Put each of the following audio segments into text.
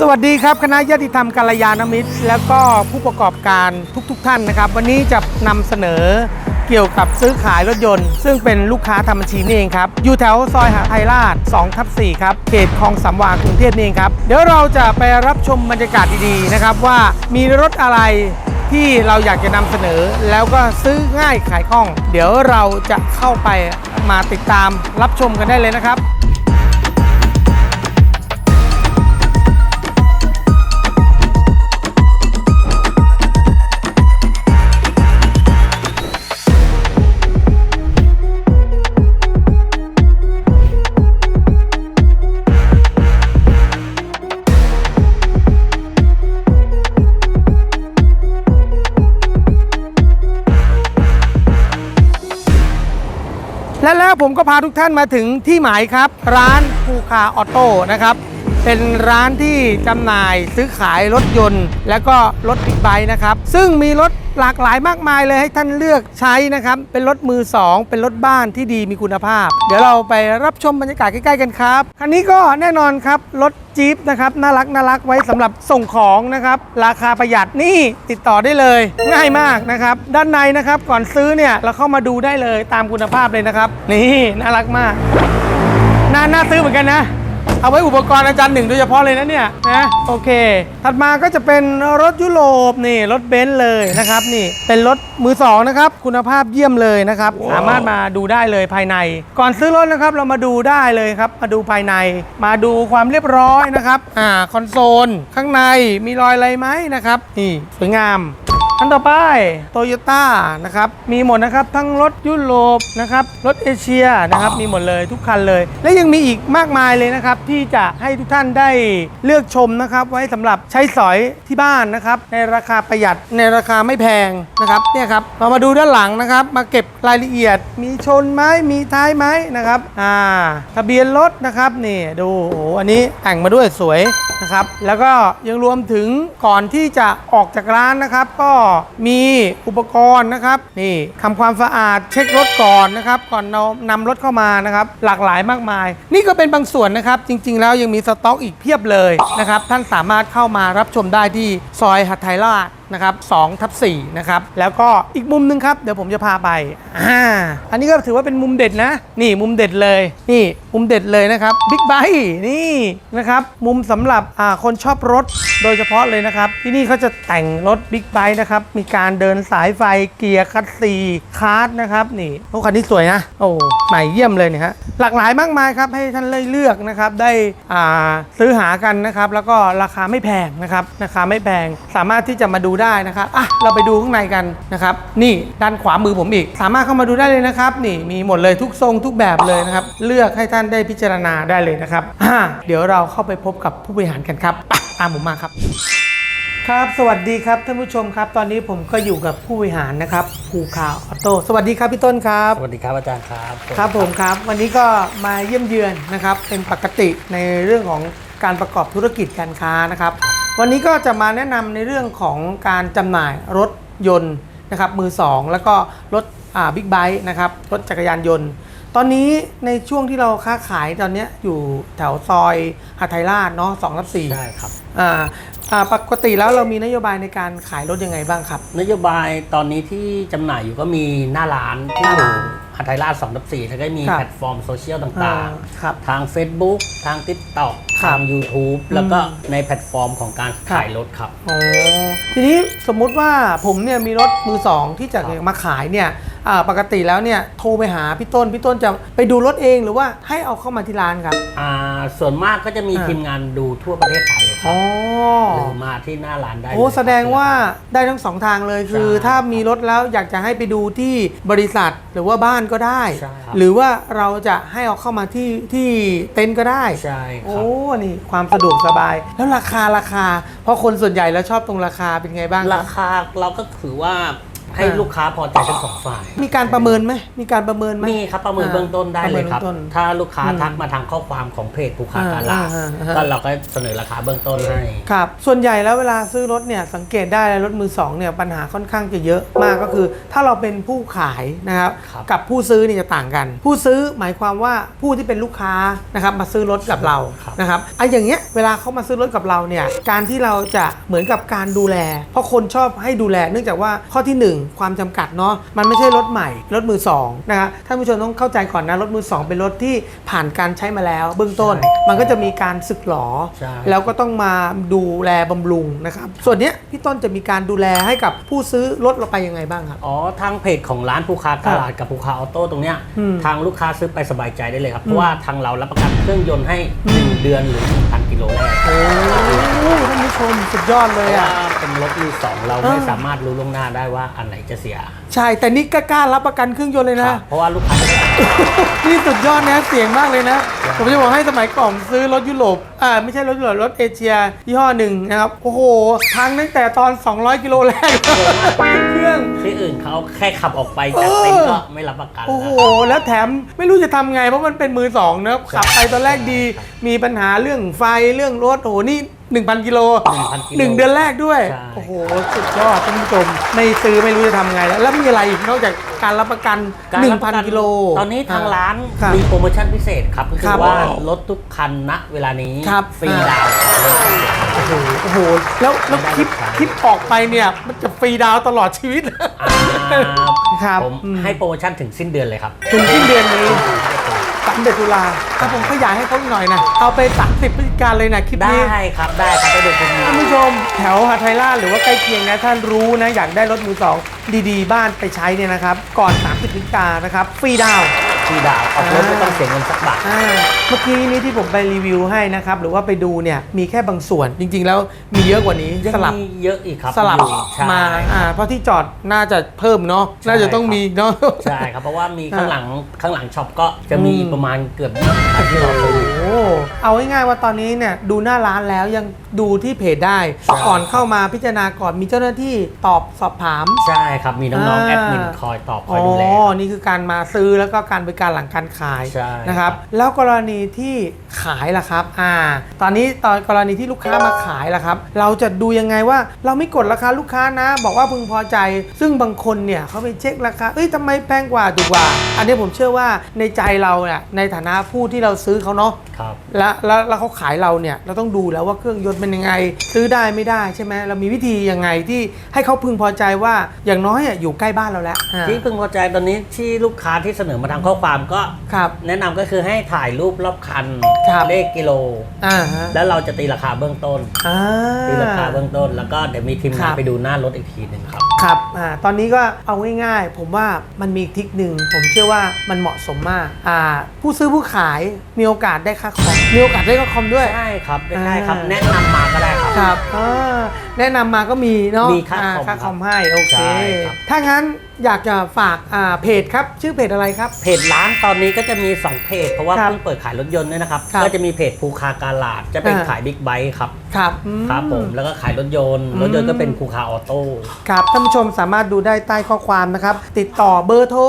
สวัสดีครับคณะญาติธรรมกัลยาณมิตร แล้วก็ผู้ประกอบการทุกๆทท่านนะครับ วันนี้จะนำเสนอเกี่ยวกับซื้อขายรถยนต์ ซึ่งเป็นลูกค้าทำบัญชีนี่เองครับ อยู่แถวซอยหาไทยราช2ทับ4ครับเขตคลองสามวากรุงเทพนี่เองครับ เดี๋ยวเราจะไปรับชมบรรยากาศดีๆนะครับว่ามีรถอะไรที่เราอยากจะนำเสนอแล้วก็ซื้อง่ายขายคล่อง เดี๋ยวเราจะเข้าไปมาติดตามรับชมกันได้เลยนะครับ ผมก็พาทุกท่านมาถึงที่หมายครับ ร้านภูคาออโต้นะครับ เป็นร้านที่จำหน่ายซื้อขายรถยนต์ และก็รถบิ๊กไบค์นะครับ ซึ่งมีรถหลากหลายมากมายเลยให้ท่านเลือกใช้นะครับ เป็นรถมือ 2 เป็นรถบ้านที่ดีมีคุณภาพ เดี๋ยวเราไปรับชมบรรยากาศใกล้ๆกันครับ คันนี้ก็แน่นอนครับ รถ จี๊ปนะครับน่ารักน่ารักไว้สำหรับส่งของนะครับ ราคาประหยัดนี่ติดต่อได้เลย ง่ายมากนะครับ ด้านในนะครับก่อนซื้อเนี่ยเราเข้ามาดูได้เลยตามคุณภาพเลยนะครับ นี่น่ารักมากน่าน่าซื้อเหมือนกันนะ เอาไว้อุปกรณ์อาจารย์หนึ่งโดยเฉพาะเลยนะเนี่ยนะโอเค ถัดมาก็จะเป็นรถยุโรปนี่รถเบนซ์เลยนะครับนี่เป็นรถมือสองนะครับคุณภาพเยี่ยมเลยนะครับสามารถมาดูได้เลยภายใน ก่อนซื้อรถนะครับเรามาดูได้เลยครับมาดูภายใน มาดูความเรียบร้อยนะครับอ่าคอนโซลข้างในมีรอยอะไรไหมนะครับนี่สวยงาม อันต่อไปโตโยต้านะครับ มีหมดนะครับ ทั้งรถยุโรปนะครับ รถเอเชียนะครับ มีหมดเลยทุกคันเลย และยังมีอีกมากมายเลยนะครับ ที่จะให้ทุกท่านได้เลือกชมนะครับ ไว้สำหรับใช้สอยที่บ้านนะครับ ในราคาประหยัดในราคาไม่แพงนะครับเนี่ยครับเรามาดูด้านหลังนะครับ มาเก็บรายละเอียด มีชนไหมมีท้ายไหมนะครับอ่าทะเบียนรถนะครับนี่ดูโอ้โหอันนี้แต่งมาด้วยสวยนะครับแล้วก็ยังรวมถึงก่อนที่จะออกจากร้านนะครับ ก็มีอุปกรณ์นะครับนี่ทำความสะอาดเช็ครถก่อนนะครับ ก่อนเรานำรถเข้ามานะครับ หลากหลายมากมาย นี่ก็เป็นบางส่วนนะครับ จริง ๆ แล้วยังมีสต็อกอีกเพียบเลยนะครับ ท่านสามารถเข้ามารับชมได้ที่ซอยหัดไทยราชนะครับ2ทับ4นะครับ แล้วก็อีกมุมหนึงครับ เดี๋ยวผมจะพาไปอ่าอันนี้ก็ถือว่าเป็นมุมเด็ดนะ นี่มุมเด็ดเลย นี่มุมเด็ดเลยนะครับบิ๊กไบค์นี่นะครับ มุมสำหรับอ่าคนชอบรถโดยเฉพาะเลยนะครับ ที่นี่เขาจะแต่งรถบิ๊กไบค์นะครับ มีการเดินสายไฟเกียร์คัตซีคาร์ดนะครับนี่รถคันนี้สวยนะ โอ้ใหม่เยี่ยมเลยเนี่ยฮะหลากหลายมากมายครับ ให้ท่านเลยเลือกนะครับได้อ่าซื้อหากันนะครับ แล้วก็ราคาไม่แพงนะครับราคาไม่แพงสามารถที่จะมาดูได้นะครับอะเราไปดูข้างในกันนะครับนี่ด้านขวามือผมอีก สามารถเข้ามาดูได้เลยนะครับ นี่มีหมดเลยทุกทรงทุกแบบเลยนะครับ เลือกให้ท่านได้พิจารณาได้เลยนะครับอ่าเดี๋ยวเราเข้าไปพบกับผู้บริหารกันครับไปตามผมมาครับ ครับสวัสดีครับท่านผู้ชมครับ ตอนนี้ผมก็อยู่กับผู้บริหารนะครับภูคาออโต้สวัสดีครับพี่ต้นครับ สวัสดีครับอาจารย์ครับครับผมครับ วันนี้ก็มาเยี่ยมเยือนนะครับเป็นปกติในเรื่องของการประกอบธุรกิจการค้านะครับ วันนี้ก็จะมาแนะนำในเรื่องของการจำหน่ายรถยนต์นะครับมือสองแล้วก็รถอ่าบิ๊กไบค์นะครับรถจักรยานยนต์ ตอนนี้ในช่วงที่เราค้าขายตอนเนี้ยอยู่แถวซอยหาไทยราชเนาะสองทับสี่ใช่ครับอ่าอ่าปกติแล้วเรามีนโยบายในการขายรถยังไงบ้างครับ นโยบายตอนนี้ที่จำหน่ายอยู่ก็มีหน้าร้านที่ หน้าอยู่ร้านหัทไทยราช2ทับ4แล้วก็มีครับแพลตฟอร์มโซเชียลอ่าต่างครับๆทาง Facebook ทาง TikTok ครับทาง YouTube แล้วก็อืมในแพลตฟอร์มของการขายรถครับอ๋อทีนี้สมมุติว่าผมเนี่ยมีรถมือสองที่จะครับ มาขายเนี่ยอ่า ปกติแล้วเนี่ยโทรไปหาพี่ต้นพี่ต้นจะไปดูรถเองหรือว่าให้เอาเข้ามาที่ร้านครับ อ่าส่วนมากก็จะมีอ่า ทีมงานดูทั่วประเทศไทยครัอ๋บอหรือมาที่หน้าร้านได้โอ้ เลยครับ แสดงว่าได้ทั้งสองทางเลยคือใช่ถ้ามีรถแล้วอยากจะให้ไปดูที่บริษัทหรือว่าบ้านก็ได้ ใช่ครับ หรือว่าเราจะให้เอาเข้ามาที่ที่เต็นท์ก็ได้ ใช่คโอ้รับนี่ความสะดวกสบาย แล้วราคาราคา เพราะคนส่วนใหญ่แล้วชอบตรงราคาเป็นไงบ้างครารับคาเราก็ถือว่า ให้อ่าลูกค้าพอใจทั้งสองฝ่าย มีการประเมินไหมมีการประเมินไหม มีครับประเมินเบื้องต้นได้เลยครับ ประเมินเบื้องต้นถ้าลูกค้าอืมทักมาทางข้อความของเพจภูคาการลาดอ่าอ่าอ่า ก็เราก็เสนอราคาเบื้องต้นให้ ครับ ส่วนใหญ่แล้วเวลาซื้อรถเนี่ยสังเกตได้เลยรถมือสองเนี่ยปัญหาค่อนข้างจะเยอะมากก็คือ ถ้าเราเป็นผู้ขายนะครับครับ กับผู้ซื้อนี่จะต่างกัน ผู้ซื้อหมายความว่าผู้ที่เป็นลูกค้านะครับมาซื้อรถกับเราครับนะครับไอ้อย่างเงี้ยเวลาเขามาซื้อรถกับเราเนี่ยการที่เราจะเหมือนกับการดูแล เพราะคนชอบให้ดูแล เนื่องจากว่าข้อที่หนึ่งความจำกัดเนาะมันไม่ใช่รถใหม่ รถมือสองนะครับท่านผู้ชมต้องเข้าใจก่อนนะรถมือสองเป็นรถที่ผ่านการใช้มาแล้วเบื้องต้นใช่มันก็จะมีการสึกหรอใช่แล้วก็ต้องมาดูแลบำรุงนะครับส่วนเนี้ยพี่ต้นจะมีการดูแลให้กับผู้ซื้อรถเราไปยังไงบ้างครับอ๋อทางเพจของร้านภูคาการลาดกับภูคาออโต้ตรงเนี้ยอืมทางลูกค้าซื้อไปสบายใจได้เลยครับอืมเพราะว่าทางเรารับประกันเครื่องยนต์ให้อืม1เดือนหรือ 1,000กิโลแรกโอ้ท่านผู้ชมสุดยอดเพเลยราะว่าอะ เป็นรถมือสองเราอ่าไม่สามารถรู้ล่วงหน้าได้ว่าอันไหนจะเสียใช่แต่นี่ก็กล้ารับประกันเครื่องยนต์เลยคนะ รับเพราะว่าลูกค้าจะได้นี่สุดยอดนะเสียงมากเลยนะ ผมจะบอกให้สมัยก่อนซื้อรถยุโรปอ่าไม่ใช่รถยุโรปรถเอเชียยี่ห้อหนึ่งนะครับ โอ้โหพังตั้งแต่ตอน 200 กิโลแรกเครื่อง ที่อื่นเขาแค่ขับออกไปจากเต็นท์ก็ไม่รับประกันโอ้โห แล้ว แล้วแถมไม่รู้จะทำไง เพราะมันเป็นมือสองนะขับไปตอนแรกดี มีปัญหาเรื่องไฟเรื่องรถโอ้โหนี่ 1,000 กิโล1,000กิโลหนึ่งเดือนแรกด้วย ใช่ โอ้โห สุดยอดท่านผู้ชมไม่ซื้อไม่รู้จะทำไงแล้ว แล้วมีอะไรอีกนอกจากการรับประกัน การรับประ1,000 กิโลตอนนี้ทางร้านครับ มีโปรโมชั่นพิเศษครับก็คคืรัอบว่ารว้าวรถทุกคันณเวลานี้ครับ ฟรีอ่าดาวน์ครับโอ้โหโอ้โหแล้วแล้วไม่ได้คลิปลูกค้าคลิปออกไปเนี่ยมันจะฟรีดาวน์ตลอดชีวิต อ่าครับผมอืม ให้โปรโมชั่นถึงสิ้นเดือนเลยครับ ถึงสิ้นเดือนนี้ สามเดือนตุลาถ้าผมขยายให้เขาอีกหน่อยนะ เอาไป30พฤศจิกายนเลยนะคลิปได้นี้ครับได้ครับไปดูคุณนี้ท่านผู้ชมแถวหาไทยราชหรือว่าใกล้เคียงนะท่านรู้นะอยากได้รถมือสองดีๆ บ้านไปใช้เนี่ยนะครับ ก่อน 30พฤศจิกายนนะครับ ฟรีดาว น์ฟรีดาวน์ออกรถไม่ต้องเสียเงินสักบาท อ่าเมื่อกี้นี้ที่ผมไปรีวิวให้นะครับ หรือว่าไปดูเนี่ยมีแค่บางส่วนจริง ๆ แล้วมีเยอะกว่านี้ยังสลับ มีเยอะอีกครับสลับอยู่ใช่มาอ่าเพราะที่จอดน่าจะเพิ่มเนาะใช่น่าจะต้องมีเนาะ ใช่ครับ เพราะว่ามีข้างอ่าหลังข้างหลังช็อปก็จะมีอืม ประมาณเกือบยี่สิบคันที่เราเคยโอ้เอาง่ายๆว่าตอนนี้เนี่ยดูหน้าร้านแล้วยังดูที่เพจได้ ใช่ ก่อนเข้ามาพิจารณาก่อนมีเจ้าหน้าที่ตอบสอบถาม ใช่ครับ มีน้องๆอ่า แอดมินคอยตอบคอ๋อยอดูแลนี่คือการมาซื้อแล้วก็การบริการหลังการขายใช่ นะครับ แล้วกรณีที่ขายล่ะครับ อ่า ตอนนี้ตอนกรณีที่ลูกค้ามาขายล่ะครับ เราจะดูยังไงว่าเราไม่กดราคาลูกค้านะ บอกว่าพึงพอใจ ซึ่งบางคนเนี่ยเขาไปเช็คราคา เอ้ยทำไมแพงกว่าถูกกว่า อันนี้ผมเชื่อว่าในใจเราเนี่ยในฐานะผู้ที่เราซื้อเขาเนาะ ครับ แล้วแล้วแล้วเขาขายเราเนี่ยเราต้องดูแล้วว่าเครื่องยนต์เป็นยังไง ซื้อได้ไม่ได้ใช่ไหมเรามีวิธียังไงที่ให้เขาพึงพอใจว่าอย่างน้อยอะอยู่ใกล้บ้านเราแล้วอ่า ที่พึงพอใจตอนนี้ที่ลูกค้าที่เสนอมาทางข้อความก็ครับ แนะนำก็คือให้ถ่ายรูปรอบคัน ครับ เลขกิโล อ่าฮะแล้วเราจะตีราคาเบื้องต้น อ่า ตีราคาเบื้องต้น แล้วก็เดี๋ยวมีทีมครังานบ ไปดูหน้ารถอีกทีหนึ่งครับ ครับอ่าตอนนี้ก็เอาง่ายๆ ผมว่ามันมีอีกทริกหนึ่ง ผมเชื่อว่ามันเหมาะสมมากอ่าผู้ซื้อผู้ขายมีโอกาสได้ค่าคอม มีโอกาสได้ค่าคอมด้วย ใช่ครับได้ครับ อ่า แนะนำมาก็ได้ครับ ครับอ่าแนะนำมาก็มีเนาะมีค่าอ่คอมค่าคอมครับให้ โอเค ใช่ครับ ถ้างั้นอยากจะฝากอ่าเพจครับ ชื่อเพจอะไรครับ เพจร้านตอนนี้ก็จะมี 2 เพจ เพราะว่าครับเพิ่งเปิดขายรถยนต์ด้วยนะครับ ครับก็จะมีเพจภูคาการลาดจะเป็นอ่า ขายบิ๊กไบค์ครับครับอื ครับผมแล้วก็ขายรถยนต์อืมรถยนต์ก็เป็นภูคาออโต้ครับท่านผู้ชมสามารถดูได้ใต้ข้อความนะครับ ติดต่อเบอร์โทร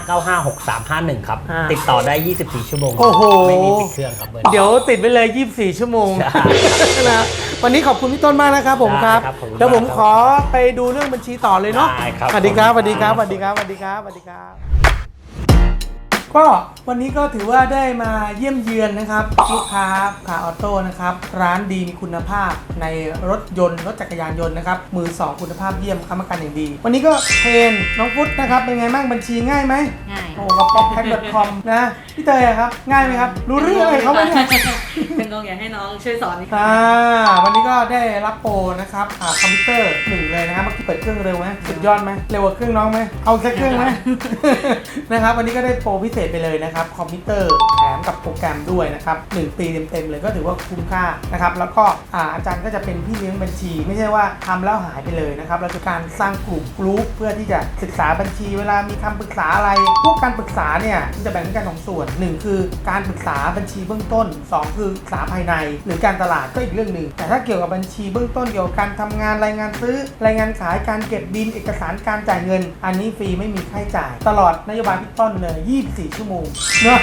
0615956351 ครับ อ่าติดต่อได้ 24 ชั่วโมงโอ้โห ไม่มีปิดเครื่องครับเบอร์เดี๋ยวติดไปเลย 24 ชั่วโมงใช่ นะ วันนี้ขอบคุณพี่ต้นมากนะครับผมครับได้ครับขอบคุณแล้วผมมากครับขอไปดูเรื่องบัญชีต่อเลยเนาะได้ครับสวัสดีครับขสอบวัสดีคุณคครัรับบสวัสดีครับสวัสดีครับสวัสดีครับ ก็วันนี้ก็ถือว่าได้มาเยี่ยมเยือนนะครับลูกค้าคาออโต้นะครับ ร้านดีมีคุณภาพในรถยนต์รถจักรยานยนต์นะครับ มือสองคุณภาพเยี่ยมค้ำประกันอย่างดี วันนี้ก็เทรนน้องฟุตนะครับเป็นไงบ้างบัญชีง่ายไหม ง่ายโอ้กับป๊อปแพ็คคอมนะ พี่เตยอะครับ ง่ายไหมครับ รู้เรื่องอะไรเขาไหมเนี่ย เป็นกองอยากให้น้องช่วยสอนนิดอ่าวันนี้ก็ได้รับโปรนะครับอ่าคอมพิวเตอร์หนึ่งเลยนะครับเมื่อกี้เปิดเครื่องเร็วไหมสุดยอดไหมเร็วกว่าเครื่องน้องไหมเอาแค่เครื่องไหม นะครับวันนี้ก็ได้โปรพิเศษไปเลยนะครับคอมพิวเตอร์แถมกับโปรแกรมด้วยนะครับหนึ่งปีเต็มๆเลยก็ถือว่าคุ้มค่านะครับแล้วก็อ่าอาจารย์ก็จะเป็นพี่เลี้ยงบัญชี ไม่ใช่ว่าทำแล้วหายไปเลยนะครับเราจะการสร้างกลุ่มกรุ๊ปเพื่อที่จะศึกษาบัญชีเวลามีคำปรึกษาอะไรพวกการปรึกษาเนี่ยมันจะแบ่งเป็นกันสองส่วนหนึ่งคือการปรึกษาบัญชีเบื้องต้นสองคือปรึกษาภายใน หรือการตลาดก็อีกเรื่องหนึ่งแต่ถ้าเกี่ยวกับบัญชีเบื้องต้นเกี่ยวกับการทำงานรายงานซื้อ รายงานขายการเก็บบินเอกสารการจ่ายเงิน อันนี้ฟรีไม่มีค่าใช้จ่าย ตลอดนโยบายพี่ต้นเลย 24 ชั่วโมงเนอะ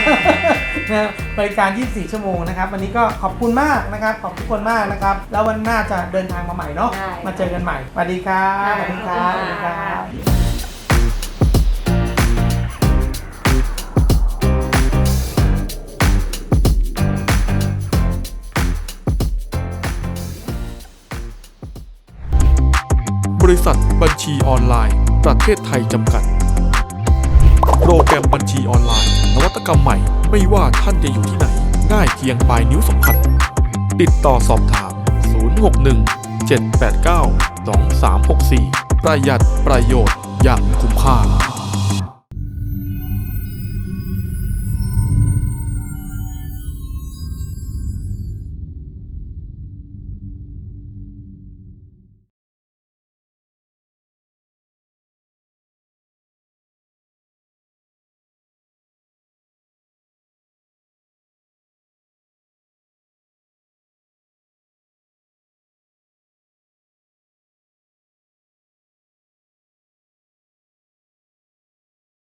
นะบริการ 24 ชั่วโมงนะครับวันนี้ก็ขอบคุณมากนะครับขอบทุกคนมากนะครับแล้ววันหน้าจะเดินทางมาใหม่เนาะได้มาเจอกันใหม่สวัสดีครับสวัสดีครับสวัสดีครับ ษัทบัญชีออนไลน์ ประเทศไทยจำกัด โปรแกรมบัญชีออนไลน์ นวัตกรรมใหม่ ไม่ว่าท่านจะอยู่ที่ไหน ง่ายเพียงปลายนิ้วสัมผัส ติดต่อสอบถาม 061 789 2364 ประหยัดประโยชน์อย่างคุ้มค่า